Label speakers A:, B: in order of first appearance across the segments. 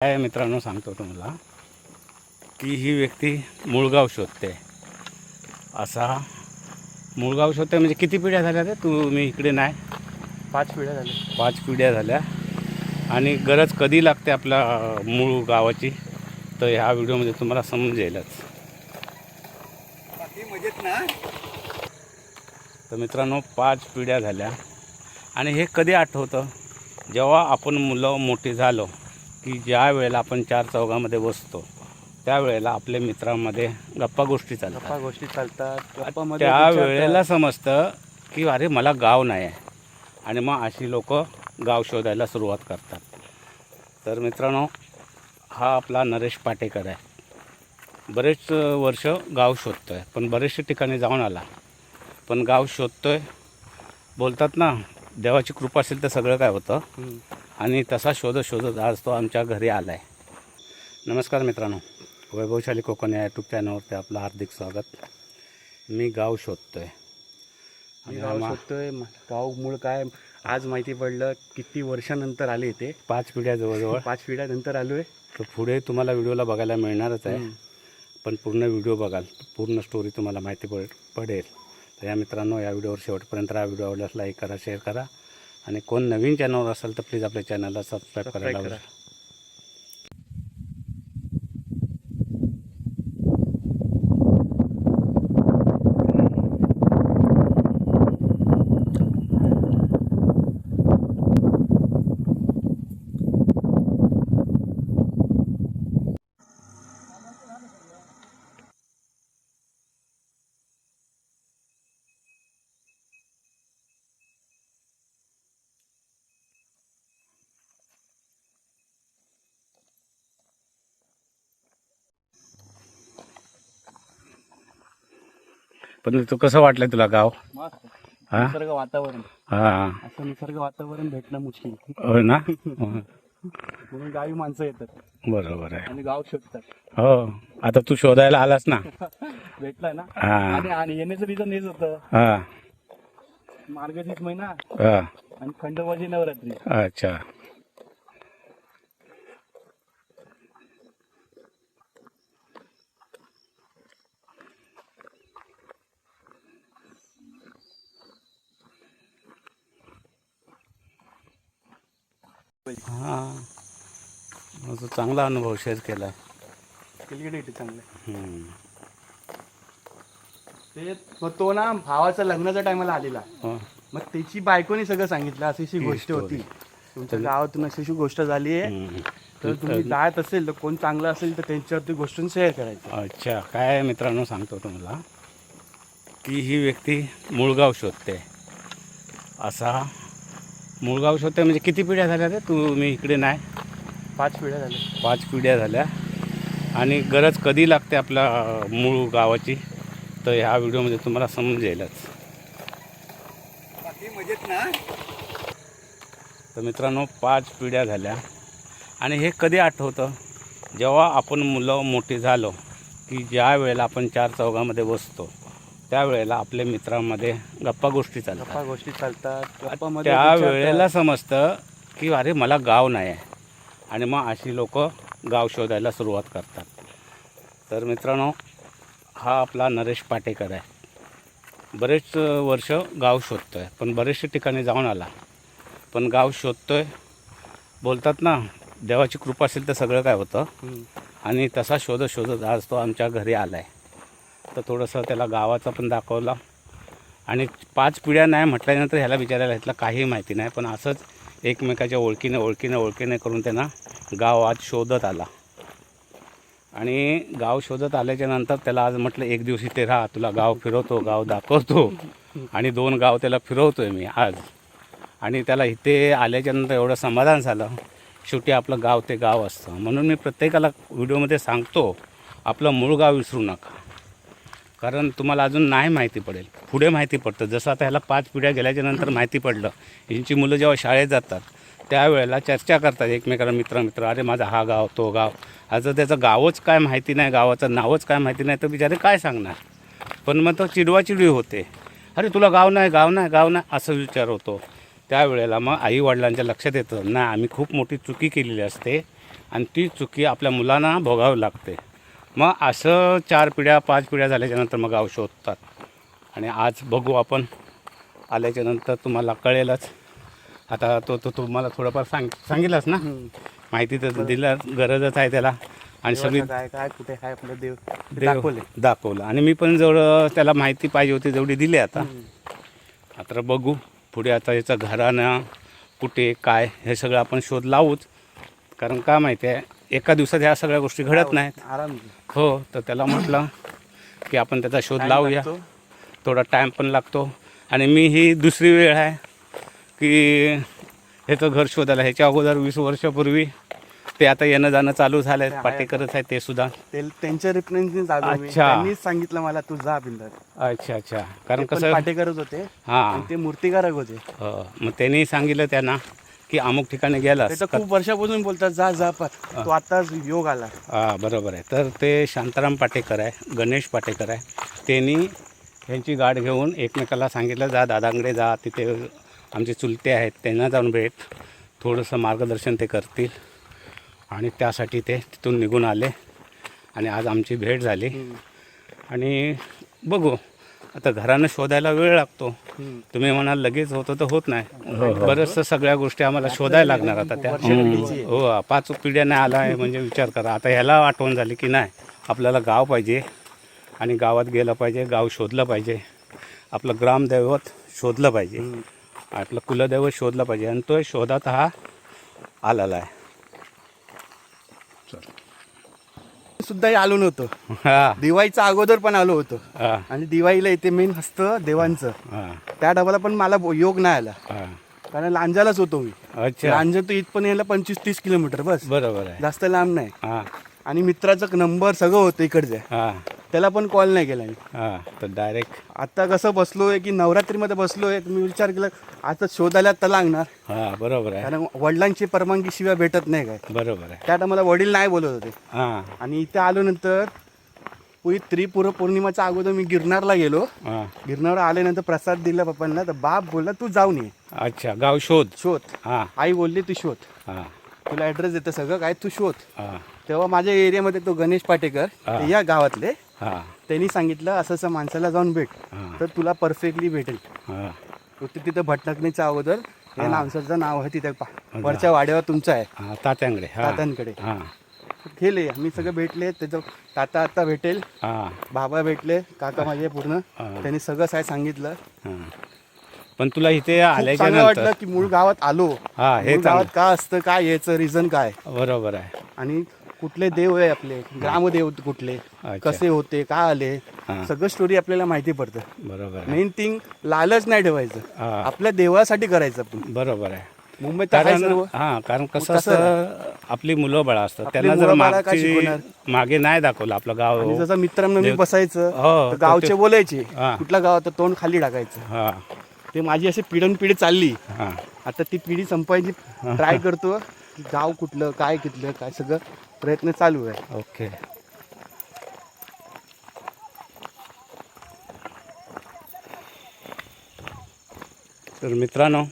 A: काय मित्रांनो सांगतो तुम्हाला की ही व्यक्ती मुळगाव शोधते. असा मुळगाव शोधते म्हणजे किती पिढ्या झाल्या रे? तू मी इकडे नाही?
B: पाच पिढ्या झाल्या.
A: पाच पिढ्या झाल्या. आणि गरज कधी लागते आपल्या मूळ गावाची? तर ह्या व्हिडिओमध्ये तुम्हाला समजेलच.
B: मजेत ना?
A: तर मित्रांनो पाच पिढ्या झाल्या. आणि हे कधी आठवतं? जेव्हा आपण मुलं मोठी झालो की ज्या वेळेला आपण चार चौघामध्ये बसतो त्यावेळेला आपल्या मित्रांमध्ये गप्पा गोष्टी चालतात.
B: गप्पा गोष्टी चालतात
A: त्या. वेळेला समजतं की अरे मला गाव नाही आहे. आणि मग अशी लोक गाव शोधायला सुरुवात करतात. तर मित्रांनो हा आपला नरेश पाटेकर आहे. बरेच वर्ष गाव शोधतो आहे पण बरेचशा ठिकाणी जाऊन आला. पण गाव शोधतो आहे बोलतात ना देवाची कृपा असेल तर सगळं काय होतं. आणि तसा शोधत शोधत आज तो आमच्या घरी आला आहे नमस्कार मित्रांनो. वैभवशाली कोकण या यूट्यूब चॅनलवरती आपलं हार्दिक स्वागत. मी गाव शोधतो आहे
B: मी गाव शोधतोय. म- गाव मूळ काय? आज माहिती पडलं किती वर्षानंतर आले इथे?
A: पाच पिढ्या जवळजवळ.
B: पाच पिढ्या नंतर आलोय.
A: तर पुढे तुम्हाला व्हिडिओला बघायला मिळणारच आहे. पण पूर्ण व्हिडिओ बघाल पूर्ण स्टोरी तुम्हाला माहिती पड पडेल. तर या मित्रांनो या व्हिडिओवर शेवटपर्यंत हा व्हिडिओ आवडल्यास लाईक करा शेअर करा. आणि कोण नवीन चॅनलवर असेल तर प्लीज आपल्या चॅनलला सबस्क्राईब करायला पण तो कसं वाटलं तुला गाव?
B: मस्त.
A: हा?
B: निसर्ग वातावरण.
A: हा.
B: असं निसर्ग वातावरण भेटणं मुश्किल.
A: हो ना? हो.
B: म्हणून गावी माणसं येतात.
A: बरोबर आहे.
B: आणि गाव शोधतात.
A: हो. आता तू शोधायला आलास ना?
B: भेटलाय ना?
A: हा.
B: आणि आणि येण्याचं रिझन हेच होतं.
A: हा.
B: मार्गशीर्ष महिना
A: हा.
B: आणि खंडोबाची नवरात्री.
A: अच्छा. हा. माझा चांगला अनुभव शेअर केला
B: इथे चांगलं. ते मग तो ना भावाचा लग्नाच्या टायमाला आलेला. मग त्याची बायकोने सगळं सांगितलं अशी अशी गोष्ट. होती. तुमच्या गावातून अशी अशी गोष्ट झाली आहे. तर तुम्ही जात असेल तर कोण चांगलं असेल तर त्यांच्यावरती गोष्ट शेअर करायचं.
A: अच्छा. काय मित्रांनो सांगतो तुम्हाला. की ही व्यक्ती मुळगाव शोधते. असा मुळगाव शोधते म्हणजे किती पिढ्या झाल्या रे? तू मी इकडे नाही?
B: पाच पिढ्या झाल्या.
A: पाच पिढ्या झाल्या. आणि गरज कधी लागते आपल्या मूळ गावाची? तर ह्या व्हिडिओमध्ये तुम्हाला समजेलच.
B: बाकी मजेत ना?
A: तर मित्रांनो पाच पिढ्या झाल्या. आणि हे कधी आठवतं? जेव्हा आपण मुलं मोठी झालो की ज्या वेळेला आपण चार चौघामध्ये बसतो त्यावेळेला आपल्या मित्रांमध्ये गप्पा गोष्टी चालतात.
B: गप्पा गोष्टी चालतात. गप्पामध्ये
A: त्या
B: विचारतात.
A: वेळेला समजतं की अरे मला गाव नाही आहे. आणि मग अशी लोक गाव शोधायला सुरुवात करतात. तर मित्रांनो हा आपला नरेश पाटेकर आहे. बरेच वर्ष गाव शोधतो आहे पण बरेचशा ठिकाणी जाऊन आला. पण गाव शोधतो आहे बोलतात ना देवाची कृपा असेल तर सगळं काय होतं. आणि तसा शोधत शोधत आज तो आमच्या घरी आला आहे तर थोडंसं त्याला गावाचा पण दाखवला. आणि पाच पिढ्या नाही म्हटल्यानंतर ह्याला विचारायला ह्यातला काही माहिती नाही. पण असंच एकमेकाच्या ओळखीने ओळखीने ओळखीने करून त्यांना गाव आज शोधत आला. आणि गाव शोधत आल्याच्यानंतर त्याला आज म्हटलं एक दिवस इथे राहा तुला गाव फिरवतो गाव दाखवतो. आणि दोन गाव त्याला फिरवतो आहे मी आज. आणि त्याला इथे आल्याच्यानंतर एवढं समाधान झालं शेवटी आपलं गाव ते गाव असतं. म्हणून मी प्रत्येकाला व्हिडिओमध्ये सांगतो आपलं मूळ गाव विसरू नका. कारण तुम्हाला अजून नाही माहिती पडेल. पुढे माहिती पडतं. जसं आता ह्याला पाच पिढ्या गेल्याच्यानंतर माहिती पडलं. यांची मुलं जेव्हा शाळेत जातात त्यावेळेला चर्चा करतात एकमेकाला मित्र मित्र अरे माझा हा गाव तो गाव. आता त्याचं गावच काय माहिती नाही गावाचं नावच काय माहिती नाही तर बिचारे काय सांगणार? पण मग तो चिडवाचिडवी होते. अरे तुला गाव नाही गाव नाही गाव नाही असं विचार होतो. त्यावेळेला मग आई वडिलांच्या लक्षात येतं ना आम्ही खूप मोठी चुकी केलेली असते आणि ती चुकी आपल्या मुलांना भोगावी लागते. मग असं चार पिढ्या पाच पिढ्या झाल्याच्यानंतर मग गाव शोधतात आणि आज बघू आपण. आल्याच्यानंतर तुम्हाला कळेलच. आता तो तो तुम्हाला थोडंफार सांग सांगितलंच ना? माहिती तर दिलं गरजच आहे त्याला. आणि सगळी
B: काय काय कुठे काय आपलं देव? दाखवले.
A: दाखवलं. आणि मी पण जेवढं त्याला माहिती पाहिजे होती जेवढी दिली आता. आता बघू. पुढे आता याचं घरानं कुठे काय हे सगळं आपण शोध लावूच. कारण का माहिती आहे? एका दिवसात ह्या सगळ्या गोष्टी घडत नाहीत.
B: आराम
A: हो तर त्याला म्हटलं की आपण त्याचा शोध लावूया. थोडा टाईम पण लागतो. आणि मी ही दुसरी वेळ आहे की ह्याचं घर शोधायला ह्याच्या अगोदर वीस वर्षापूर्वी ते आता येणं जाणं चालू झालं
B: ते
A: आहे.
B: आहे
A: ते सुद्धा.
B: ते त्यांच्या मी
A: अच्छा.
B: सांगितलं मला तू जा बिंदात
A: अच्छा अच्छा. कारण कसं?
B: पाटेकरच होते.
A: हां.
B: ते मूर्तिकारक होते.
A: हो, मग त्यांनी सांगितलं त्यांना. की अमुक ठिकाणी
B: त्याचं खूप वर्षापासून बोलतात जा जा पण तो आताच योग आला.
A: हा बरोबर आहे. तर ते शांताराम पाटेकर आहे गणेश पाटेकर आहे. त्यांनी ह्यांची गाठ घेऊन एकमेकाला सांगितलं जा दादांकडे जा तिथे आमचे चुलते आहेत त्यांना जाऊन भेट. थोडंसं मार्गदर्शन ते करतील. आणि त्यासाठी ते तिथून निघून आले. आणि आज आमची भेट झाली. आणि बघू आता घरानं शोधायला वेळ लागतो. तुम्ही म्हणाल लगेच होतं तर होत नाही. बरंचसं सगळ्या गोष्टी आम्हाला शोधायला लागणार आता त्या. हो पाच पिढ्या नाही आला आहे म्हणजे विचार करा. आता ह्याला आठवण झाली की नाही आपल्याला गाव पाहिजे आणि गावात गेलं पाहिजे गाव शोधलं पाहिजे. आपलं ग्रामदैवत शोधलं पाहिजे. आपलं कुलदैवत शोधलं पाहिजे. आणि तो शोधात हा आलेला आहे.
B: सुद्धा आलो नव्हतो.
A: हा.
B: दिवाळीच्या अगोदर पण आलो होतो.
A: हा.
B: आणि दिवाळीला इथे मेन असतं देवांचं.
A: हा.
B: त्या डबाला पण मला योग नाही आला.
A: हा.
B: कारण लांजालाच होतो मी.
A: अच्छा.
B: लांजा तो इथपर्यंत यायला पंचवीस तीस किलोमीटर बस.
A: बरोबर आहे.
B: जास्त लांब नाही.
A: हा.
B: आणि मित्राचा नंबर सगळं होतं इकडचे.
A: हा.
B: त्याला पण कॉल नाही केला मी.
A: हा तर डायरेक्ट
B: आता कसं बसलोय की नवरात्रीमध्ये बसलोय तर मी विचार केला आता शोधायला तर लागणार.
A: हा बरोबर आहे.
B: कारण वडिलांची परवानगी शिवाय भेटत नाही काय.
A: बरोबर आहे.
B: त्या टायमाला वडील नाही बोलत होते.
A: हा.
B: आणि इथे आलो नंतर त्रिपुर पौर्णिमाच्या अगोदर मी गिरनारला गेलो.
A: हा.
B: गिरनारला आल्यानंतर प्रसाद दिला पप्पांना तर बाप बोलला तू जाऊन ये.
A: अच्छा गाव शोध.
B: शोध.
A: हा.
B: आई बोलली तू शोध.
A: हा.
B: तुला ॲड्रेस देतं सगळं काय तू शोध.
A: हा.
B: तेव्हा माझ्या एरियामध्ये तो गणेश पाटेकर
A: हा.
B: या गावातले.
A: हा.
B: त्यांनी सांगितलं असं असं माणसाला जाऊन भेट.
A: हा.
B: तर तुला परफेक्टली भेटेल.
A: हा.
B: तिथं भटकण्याच्या अगोदर या माणसाचं नाव आहे तिथे वरच्या वाड्यावर तुमचं आहे.
A: हा तात्यांकडे. हा.
B: तात्यांकडे.
A: हा.
B: गेले आम्ही सगळे भेटले त्याचं ताता आता भेटेल.
A: हा.
B: बाबा भेटले काका माझे पूर्ण.
A: हा.
B: त्यांनी सगळं काय सांगितलं.
A: हा. पण तुला इथे आल्याच्या
B: चांगलं वाटलं
A: नंतर
B: की मूळ गावात आलो.
A: हा हे
B: मूळ गावात
A: चांगलं
B: का असतं काय याचं रिझन काय?
A: बरोबर आहे.
B: आणि कुठले देव आहे आपले? ग्रामदेव कुठले?
A: अच्छा.
B: कसे होते का आले?
A: हा.
B: सगळं स्टोरी आपल्याला माहिती पडतं.
A: बरोबर आहे.
B: मेन थिंग लालच नाही ठेवायचं.
A: हा.
B: आपल्या देवासाठी करायचं आपण
A: बरोबर आहे.
B: मुंबईत तर आहे
A: कारण
B: सर्व
A: हा. कारण कसं
B: कसं
A: असतं? आपली मुलं बाळा असतात.
B: आपली
A: त्यांना जर
B: मुलं बाळं काय
A: मागची
B: शिकवणार?
A: मागे नाही दाखवलं आपलं गाव.
B: आणि जसं मित्रांना मी
A: देव-
B: बसायचं
A: हो,
B: तर
A: तर
B: गावचे
A: ते-
B: बोलायचे
A: हा.
B: कुठल्या गावात तोंड खाली टाकायचं.
A: हा.
B: ते माझी अशी पिढन पिढी चालली.
A: हा.
B: आता ती पिढी संपायची ट्राय करतो गाव कुठलं काय कुठलं काय सगळं प्रयत्न चालू आहे.
A: ओके. तर मित्रांनो.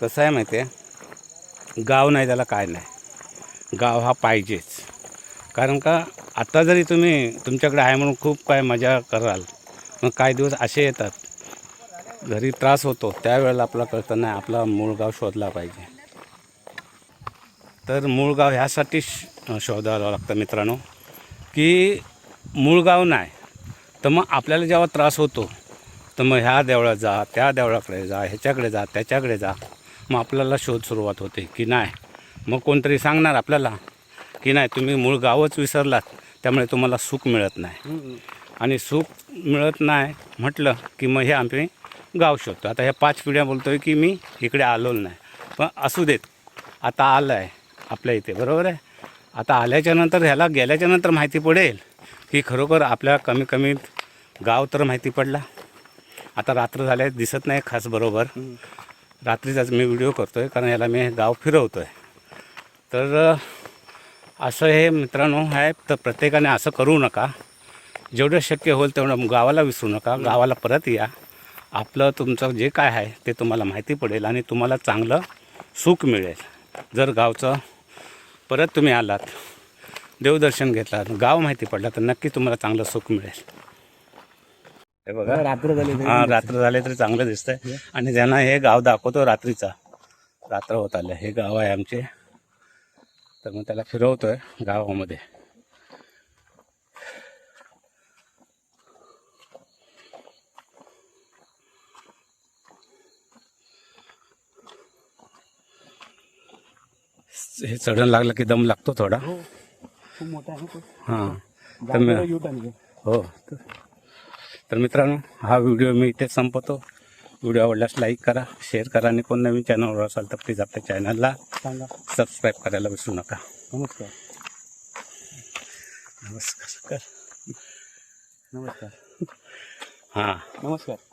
A: कसं आहे माहिती आहे? गाव नाही त्याला काय नाही. गाव हा पाहिजेच. कारण का आता जरी तुम्ही तुमच्याकडे आहे म्हणून खूप काय मजा कराल मग काही दिवस असे येतात घरी त्रास होतो त्यावेळेला आपला कळतं नाही आपला मूळ गाव शोधला पाहिजे. तर मूळ गाव ह्यासाठी श- शोधावं लागतं मित्रांनो की मूळ गाव नाही तर मग आपल्याला जेव्हा त्रास होतो तर मग ह्या देवळात जा त्या देवळाकडे जा ह्याच्याकडे जा त्याच्याकडे जा मग आपल्याला शोध सुरुवात होते की नाही? मग कोणतरी सांगणार आपल्याला की नाही तुम्ही मूळ गावच विसरलात त्यामुळे तुम्हाला सुख मिळत नाही. आणि सुख मिळत नाही म्हटलं की मग हे आम्ही गाव शकतो आता ह्या पाच पिढ्या बोलतो आहे की मी इकडे आलो नाही. पण असू देत आता आलं आहे आपल्या इथे बरोबर आहे? आता आल्याच्यानंतर ह्याला गेल्याच्यानंतर माहिती पडेल की खरोखर आपल्या कमी कमी गाव तर माहिती पडला. आता रात्र झाल्या दिसत नाही खास बरोबर. रात्रीचाच मी व्हिडिओ करतो आहे कारण याला मी हे गाव फिरवतो आहे तर असं हे मित्रांनो आहे तर प्रत्येकाने असं करू नका. जेवढं शक्य होईल तेवढं गावाला विसरू नका. गावाला परत या. आपलं तुमचं जे काय आहे ते तुम्हाला माहिती पडेल आणि तुम्हाला चांगलं सुख मिळेल. जर गावचं परत तुम्ही आलात देवदर्शन घेतलात गाव माहिती पडला तर नक्की तुम्हाला चांगलं सुख मिळेल. हे बघा.
B: रात्र झाली
A: हा रात्र झाले तरी चांगलं दिसतंय. आणि ज्यांना हे गाव दाखवतो रात्रीचा रात्र होत आलं. हे गाव आहे आमचे. तर मग त्याला फिरवतोय गावामध्ये. हे चढण लागलं की दम लागतो थोडा.
B: खूप मोठा आहे तो.
A: हां. तर मी हो. तर- तर मित्रांनो हा व्हिडिओ मी इथेच संपवतो. व्हिडिओ आवडल्यास लाईक करा शेअर करा आणि कोण नवीन चॅनलवर असाल तर प्लीज आपल्या चॅनलला
B: सांगा.
A: सबस्क्राईब करायला विसरू नका.
B: नमस्कार.
A: नमस्कार
B: नमस्कार.
A: हां.
B: नमस्कार.